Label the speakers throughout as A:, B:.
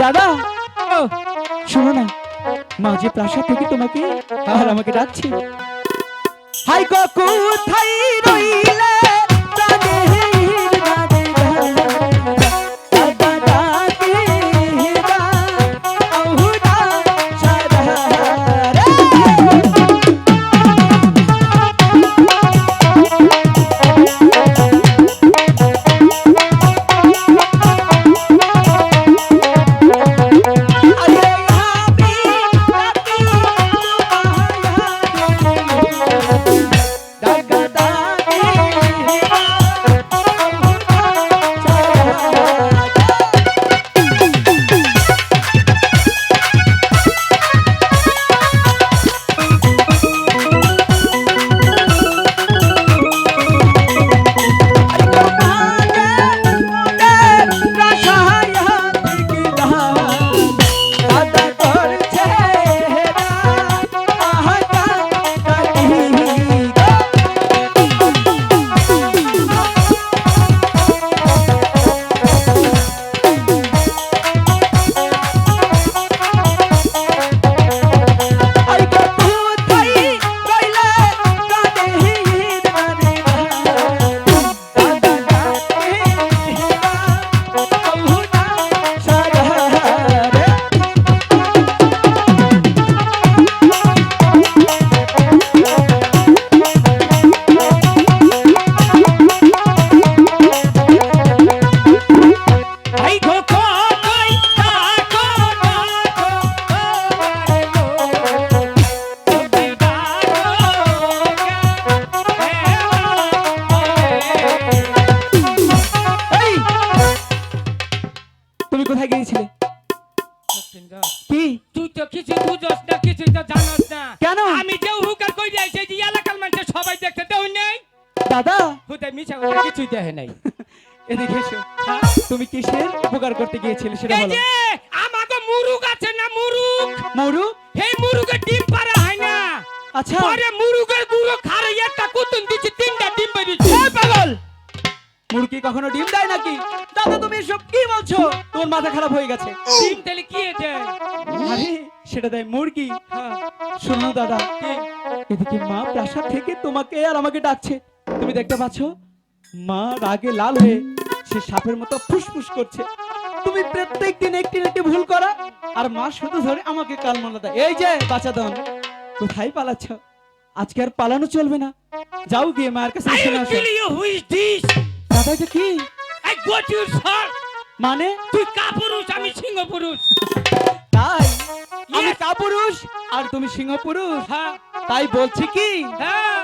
A: দাদা শোনো না মাঝে প্রাসাদ থেকে তোমাকে আর আমাকে ডাকছি। হাই কোথায় রইলে? দাদা।
B: হুতে মিছা কথা কিছুই দেখে নাই।
A: এদিকে এসো। তুমি কিসের উপকার করতে গিয়েছিলে সেটা বলো।
B: আমাকে মুরুগ আছে না মুরুগ?
A: মরু
B: সেই মুরুগের ডিম পারা হয় না।
A: আচ্ছা।
B: পরে মুরুগের গুঁড়ো খারে একটা কুতুন দিছি তিনটা ডিম বেরিয়েছে পাগল!
A: মুরগি কখনো ডিম দেয় নাকি? দাদা তুমি এসব কি বলছো? তোমার মাথা খারাপ হয়ে গেছে।
B: ডিম তাহলে কি আছে
A: আরে সেটা দেয় মুরগি।
B: হ্যাঁ,
A: শোনো দাদা? এদিকে মা প্রাসাদ থেকে তোমাকে আর আমাকে ডাকছে। তুমি দেখতে পাচ্ছ? মা রাগে লাল হয়ে সে সাপের মতো ফুসফুস করছে। তুমি প্রত্যেক দিন একটি একটি ভুল করা আর মা শুধু ধরে আমাকে কাল মানা দেয়। এই যে বাচ্চা দন কোথায় পালাচ্ছ? আজকে আর পালানো চলবে না। যাও গিয়ে মায়ের কাছে? দাদা এটা কি. মানে?
B: তুই কাপুরুষ আমি সিংহ পুরুষ
A: তাই? আমি কাপুরুষ আর তুমি সিংহ পুরুষ
B: হ্যাঁ।
A: তাই বলছি কি?
B: হ্যাঁ।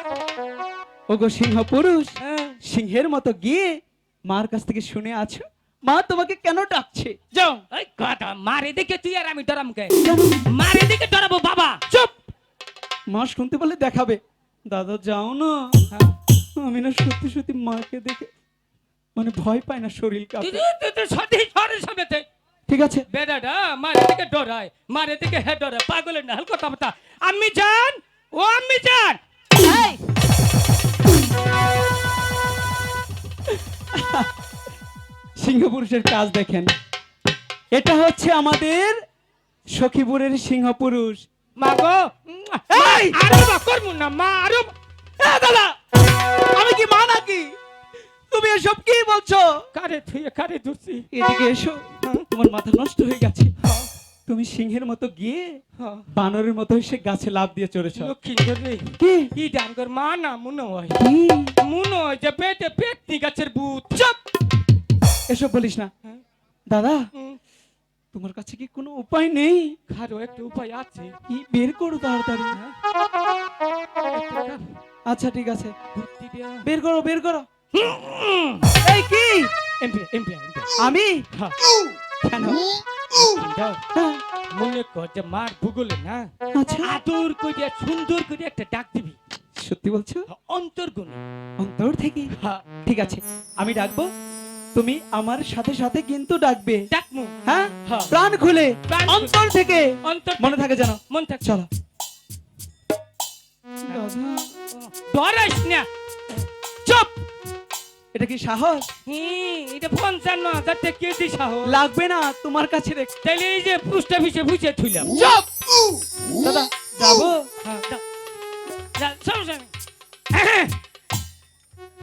A: ওগো সিংহ পুরুষ
B: হ্যাঁ।
A: সিংহের মতো গিয়ে মার কাছ থেকে শুনে আছো? মা তোমাকে কেন ডাকছে? যাও।
B: ওই গাধা মারে দেখে তুই আর আমি ডরাম কে? মারে দেখে ডরাবো বাবা।
A: চুপ! মা শুনতে বলে দেখাবে। দাদা যাও না।
B: হ্যাঁ।
A: আমি না সত্যি সত্যি মাকে দেখে মানে ভয় পায় না শরীর কাঁপে।
B: তুই- তুই তুই সত্যি সরে সবেতে
A: ঠিক আছে।
B: বেদাটা মারে দেখে ডরায় মারে দেখে হে ডরায়। পাগলের না হালকা কথা আমি জান ও আমি জান
C: এই
A: সিংহ পুরুষের কাজ দেখেন। এটা হচ্ছে আমাদের সখীপুরের সিংহ পুরুষ
B: মা গো!
A: এই!
B: আরে না মা আরও
A: এ দাদা আমি কি মা নাকি? তুমি এসব কি বলছো?
B: কারে তুই কারে ধরছি?
A: এদিকে এসো। তোমার মাথা নষ্ট হয়ে গেছে। তুমি সিংহের মতো গিয়ে। বানরের মতো এসে গাছে লাভ দিয়ে
B: রে
A: কি?
B: ই ডাঙ্গর মা না মনে হয়।
A: কি?
B: মনে হয় যে পেটে পেটনি গাছের বুত
A: চুপ! এসব বলিস না। দাদা তোমার কাছে কি কোনো উপায় নেই?
B: কারও একটা উপায় আছে।
A: কি বের করো তাড়াতাড়ি
B: হ্যাঁ?
A: আচ্ছা ঠিক আছে। বের করো বের করো। এই কি?
B: MP, MP.
A: আমি?
B: হ্যাঁ,
A: কেন? হ্যাঁ,
B: মনে কর যে মার ভূগোলে না
A: আচ্ছা।
B: আদর করে সুন্দর করে একটা ডাক দিবি।
A: সত্যি বলছো?
B: অন্তর গুণ
A: অন্তর থেকে? ঠিক আছে। আমি ডাকবো? তুমি আমার সাথে সাথে কিন্তু ডাকবে।
B: ডাকমু
A: হ্যাঁ?
B: হ্যাঁ।
A: প্রাণ খুলে অন্তর থেকে।
B: অন্তর
A: মনে থাকে জানো
B: মন থাক।
A: চলো।
B: ডরাইস না।
A: চুপ। এটা কি সাহস?
B: এটা পঞ্চান্ন হাজার টাকা কেজি সাহস?
A: লাগবে না তোমার কাছে রেখ
B: তাইলে এই যে পোস্ট অফিসে বুঝে থুইলাম।
A: চুপ। দাদা যাব?
B: হ্যাঁ।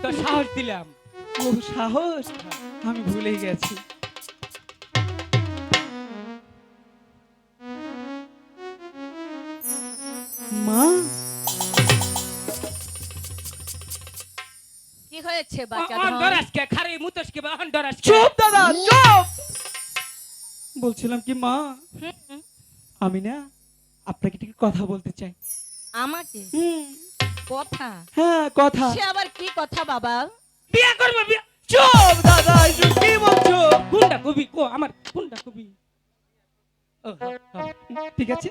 B: তো সাহস দিলাম।
A: ও সাহস আমি ভুলে গেছি। মা?
C: কি হয়েছে বাচ্চা
B: খারে
A: চুপ দাদা চুপ! বলছিলাম কি মা। আমি না আপনাকে একটু কথা বলতে চাই।
C: আমাকে?
A: হুম,
C: কথা?
A: হ্যাঁ কথা।
C: সে আবার কি কথা বাবা?
B: বিয়া করব বিয়া।
A: চুপ দাদা কি বলছো?
B: কোনটা কবি? কো আমার কোনটা কবি?
A: ঠিক আছে।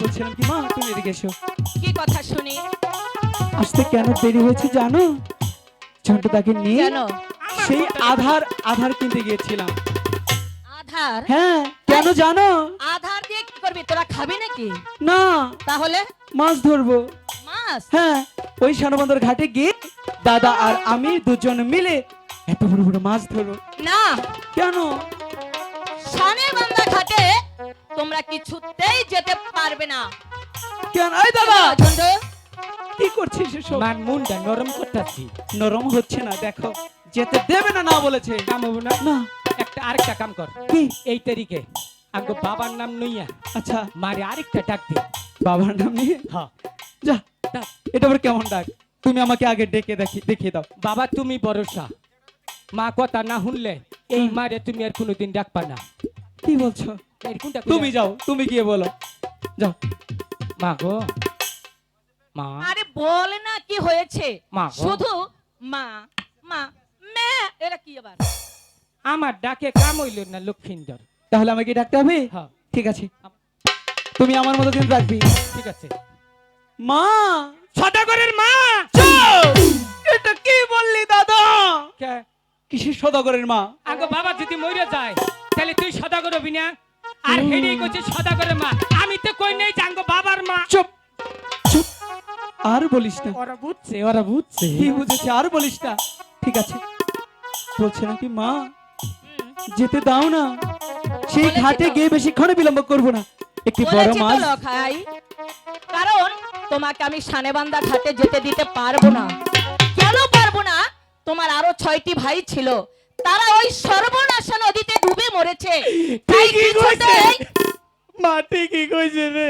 A: বলছিলাম কি মা তুমি এদিকে এসো।
C: কি কথা শুনি?
A: আসতে কেন দেরি হয়েছে জানো? ঝন্টু তাকে নিয়ে সেই আধার আধার কিনতে গিয়েছিলাম।
C: আধার?
A: হ্যাঁ কেন জানো?
C: আধার দিয়ে কি করবি? তোরা খাবি নাকি?
A: না।
C: তাহলে?
A: মাছ ধরবো।
C: মাছ?
A: হ্যাঁ ওই শানবন্দর ঘাটে গিয়ে দাদা আর আমি দুজন মিলে এত বড় বড় মাছ ধরবো
C: না।
A: কেন?
C: সানের বান্দা ঘাটে তোমরা কিছুতেই যেতে পারবে না।
A: কেন? এই দাদা! কি করছিস এসব?
B: মান মুন্ডা নরম করতেছি।
A: নরম হচ্ছে না দেখো। যেতে দেবে না না বলেছে।
B: কাম হব না।
A: না।
B: একটা আরেকটা কাম কর।
A: কি?
B: এই তারিখে আঙ্গ বাবার নাম নইয়া
A: আচ্ছা।
B: মারে আরেকটা ডাক দে।
A: বাবার নাম নিয়ে?
B: হ্যাঁ।
A: যা
B: ডাক।
A: এটা আবার কেমন ডাক? তুমি আমাকে আগে ডেকে দেখি দেখিয়ে দাও।
B: বাবা তুমি ভরসা। মা কথা না শুনলে এই মারে তুমি আর কোনোদিন ডাকবা না।
A: কি বলছো?
B: এর কোনটা
A: তুমি যাও তুমি গিয়ে বলো। যাও।
B: মা গো। মা।
C: আরে বল না কি হয়েছে।
B: মা
C: শুধু মা মা মে এরা কি আবার?
B: আমার ডাকে কাম হইল না লক্ষ্মীন্দর
A: তাহলে আমাকে ডাকতে হবে?
B: হ্যাঁ।
A: ঠিক আছে। তুমি আমার মতো দিন রাখবি।
B: ঠিক আছে।
A: মা!
B: সদাগরের মা!
A: এটা কি বললি দাদা?
B: কে?
A: কিসের সদাগরের মা?
B: আঙ্গ বাবা যদি মরে যায় তাহলে তুই সদাগর হবি না? আর হেডে কইছে সদাগরের মা। আমি তো কই নাই যে আঙ্গ বাবার মা।
A: চুপ চুপ। আর বলিস না।
B: ওরা বুঝছে ওরা বুঝছে।
A: কি বুঝেছে আর বলিস না। ঠিক আছে। বলছে নাকি মা যেতে দাও না। সেই ঘাটে। গিয়ে বেশিক্ষণে বিলম্ব করব না। একটি বড় মাছ?
C: লখাই কারণ তোমাকে আমি সানেবান্দা ঘাটে যেতে দিতে পারব না। কেন পারব না? তোমার আরও ছয়টি ভাই ছিল। তারা ওই সর্বনাশা নদীতে ডুবে মরেছে। তাই। কিছুতেই
A: মা ঠিকই কইছে রে।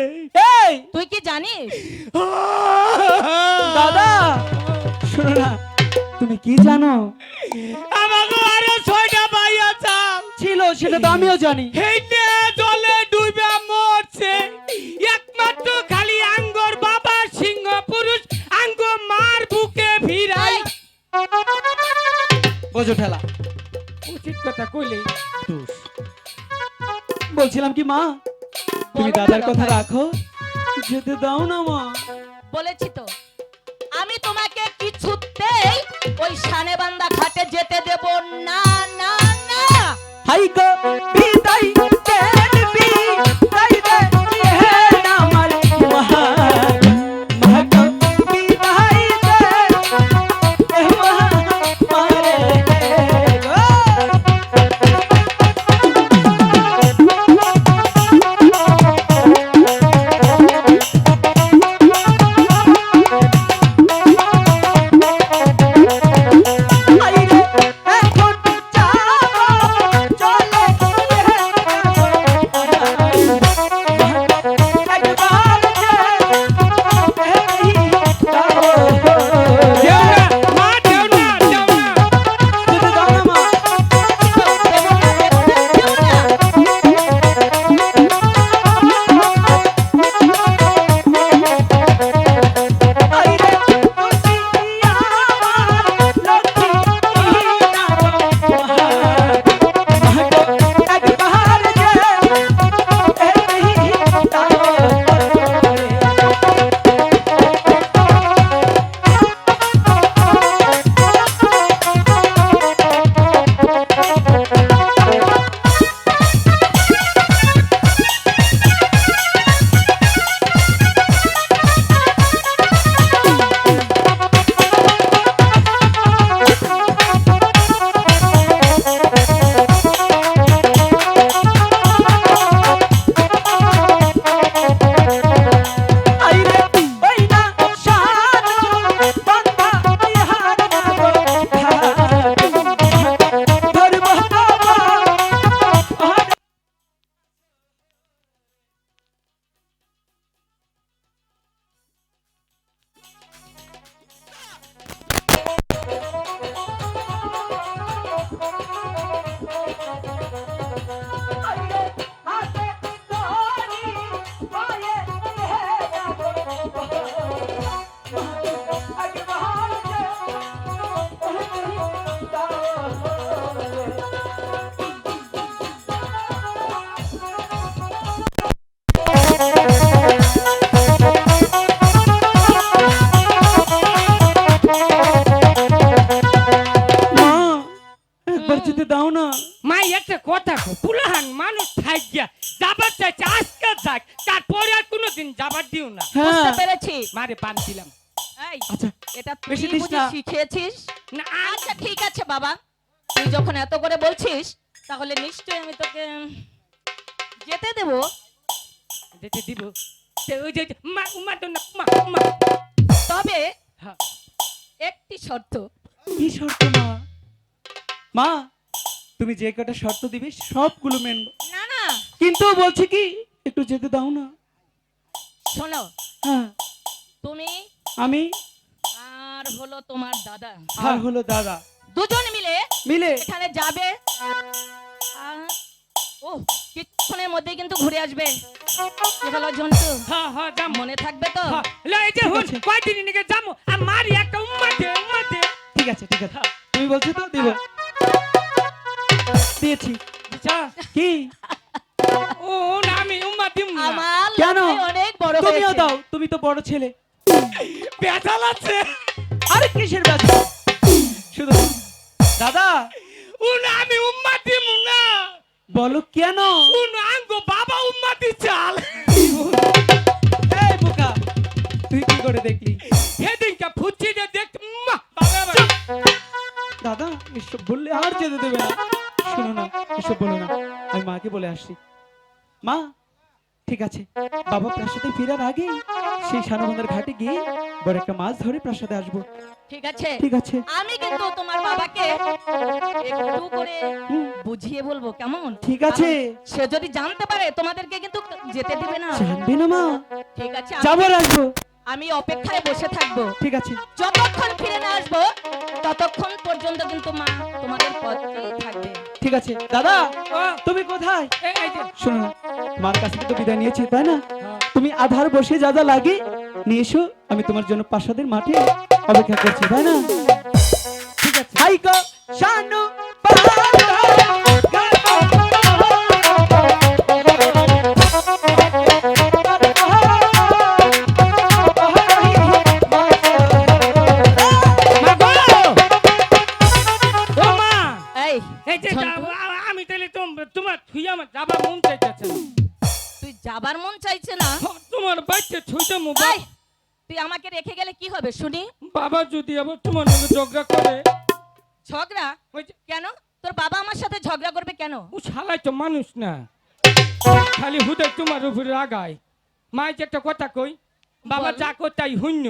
A: এই
C: তুই কি জানিস?
A: দাদা! শোনো না তুমি কি জানো?
B: আমাকে আরও ছয়টা ভাই আছে।
A: ছিল সেটা তো আমিও জানি।
B: হেইটে
A: বোঝো ঠেলা।
B: উচিত কথা কইলে দোষ।
A: বলছিলাম কি মা? তুমি দাদার কথা। রাখো যেতে দাও না মা।
C: বলেছি তো আমি তোমাকে
B: যাক তারপরে আর কোনোদিন যাবার দিও না।
A: হ্যাঁ।
C: বুঝতে পেরেছি।
B: মারে পান দিলাম।
C: এই
A: আচ্ছা
C: এটা তুই বুঝি শিখিয়েছিস
B: না।
C: আচ্ছা ঠিক আছে বাবা। তুই যখন এত করে বলছিস তাহলে নিশ্চয়ই আমি তোকে যেতে দেব।
B: যেতে দিব। সে ওই যে মা উমা তো না মা মা
C: তবে
B: হ্যাঁ
C: একটি শর্ত।
A: কি শর্ত মা? মা তুমি যে কটা শর্ত দিবে সবগুলো মেনবো।
C: না না।
A: কিন্তু বলছি কি একটু যেতে দাও না।
C: শোনো
A: হ্যাঁ।
C: তুমি
A: আমি
C: আর হলো তোমার দাদা।
A: আর হলো দাদা।
C: দুজন মিলে
A: মিলে।
C: এখানে যাবে। ও কিছুক্ষণের মধ্যে কিন্তু ঘুরে আসবে। হলো জন্টু
B: হ্যাঁ হ্যাঁ যাম।
C: মনে থাকবে তো?
B: এই যে হুন। কয়দিন নিকে যামু? আর মারি একটা উম্মা দে উম্মা দে
A: ঠিক আছে ঠিক আছে। তুমি বলছো তো দিব। দিয়েছি। কি?
B: আমি উম্মা
C: আমার
A: কেন?
C: অনেক বড়
A: তুমিও দাও তুমি তো বড় ছেলে।
B: বেজাল আছে
A: আরে কিসের ব্যথা? শুধু দাদা
B: ও আমি উম্মা দিম
A: বলো কেন?
B: বাবা চাল
A: এই বোকা তুই কি করে দেখলি?
B: ফুচি দেখ
A: দাদা এসব বললে আর যেতে দেবে না। শোনো না এসব বলো না। আমি মাকে বলে আসছি। মা ঠিক আছে। বাবা প্রাসাদে ফেরার আগে সেই সানবন্দার ঘাটে গিয়ে বড় একটা মাছ ধরে প্রাসাদে আসব।
C: ঠিক আছে।
A: ঠিক আছে।
C: আমি কিন্তু তোমার বাবাকে একটু করে বুঝিয়ে বলব কেমন?
A: ঠিক আছে।
C: সে যদি জানতে পারে তোমাদেরকে কিন্তু যেতে দিবে না।
A: জানবে না মা।
C: ঠিক আছে
A: যাব আসব।
C: আমি অপেক্ষায় বসে থাকব।
A: ঠিক আছে।
C: যতক্ষণ ফিরে না আসব ততক্ষণ পর্যন্ত কিন্তু মা তোমাদের পথেই থাকবে।
A: ঠিক আছে। দাদা তুমি কোথায়? শোনো মার কাছ থেকে তো বিদায় নিয়েছি তাই না। তুমি আধার বসে যা যা লাগে নিয়ে এসো আমি তোমার জন্য প্রাসাদের মাঠে অপেক্ষা করছি তাই না?
B: ঠিক আছে। বাবা আবার তোমার সঙ্গে ঝগড়া করে।
C: ঝগড়া? কেন? তোর বাবা আমার সাথে ঝগড়া করবে কেন?
B: ও শালাই তো মানুষ না। খালি হুদে তোমার উপরে রাগায়। মা একটা কথা কই বাবা যা তাই শূন্য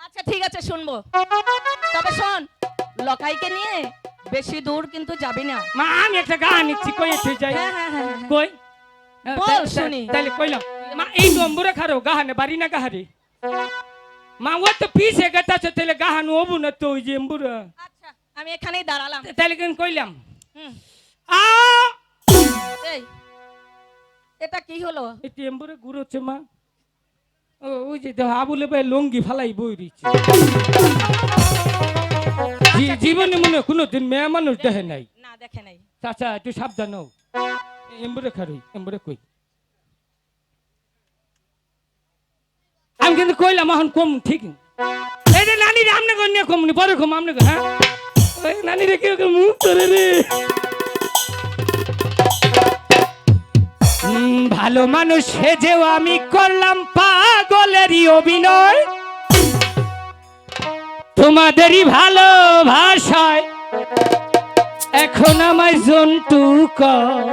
C: আচ্ছা ঠিক আছে শুনব। তবে শোন লকাইকে নিয়ে বেশি দূর কিন্তু যাবি না।
B: মা আমি একটা গান নিচ্ছি কই যাই?
C: হ্যাঁ হ্যাঁ হ্যাঁ।
B: কই?
C: বল, শুনি।
B: তাইলে কইলাম মা এই নম্বরে খারো গাহানে বাড়ি না গাহারে? মা ও তো পিছে গেতাছে তাইলে গাহান ওবু না তো ওই যে এম্বুরা
C: আচ্ছা আমি এখানেই দাঁড়ালাম
B: তাইলে কেন কইলাম আ
C: এই এটা কি হলো
B: এটি এম্বুরে ঘুরোচ্ছে মা ও ওই যে দেখো আবুলে ভাই লঙ্গি ফালাই বই রইছে জীবনে মনে কোনো দিন মেয়ে মানুষ দেখে নাই
C: না দেখে নাই
B: চাচা একটু সাবধান হও এম্বুরে খারই এম্বুরে কই আমি কিন্তু কইলাম এখন কম, ঠিক। যে নানি রে আমনে কই নিয়ে কমনি পরে কম আমনে হ্যাঁ? নানি রে কেউ কেউ মুখ ধরে রে। ভালো মানুষ সেজেও আমি করলাম পাগলেরই অভিনয়। তোমাদেরই ভালোবাসায় এখন আমায় জন্টু কয়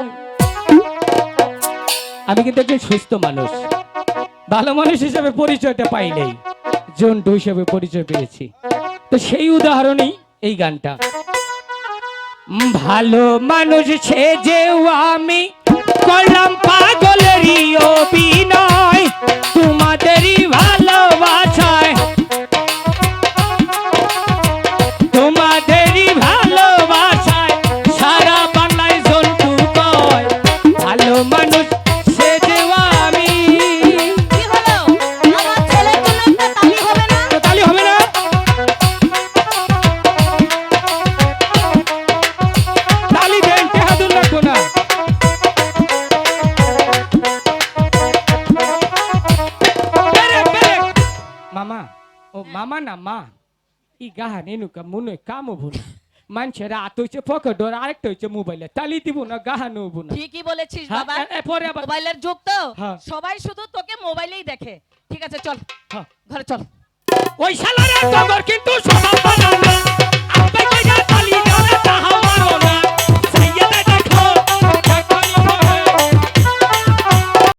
B: আমি কিন্তু একজন সুস্থ মানুষ। ভালো মানুষ হিসেবে পরিচয়টা পাই নাই। জন্টু হিসেবে পরিচয় পেয়েছি। তো সেই উদাহরণই এই গানটা। ভালো মানুষ সে যে আমি মামা ও মামা না মা ই গাহা নেনু কা মনে কামো ভুল মানুষের হাত হইছে পকেট আর আরেকটা হইছে মোবাইলে তালি দিব না গাহা নব না
C: ঠিকই বলেছিস বাবা
B: পরে আবার
C: মোবাইলের যুগ তো। সবাই শুধু তোকে মোবাইলেই দেখে ঠিক আছে চল। ঘরে চল
B: ওই শালারে তোর কিন্তু স্বভাব ভালো না। আপনি কই যান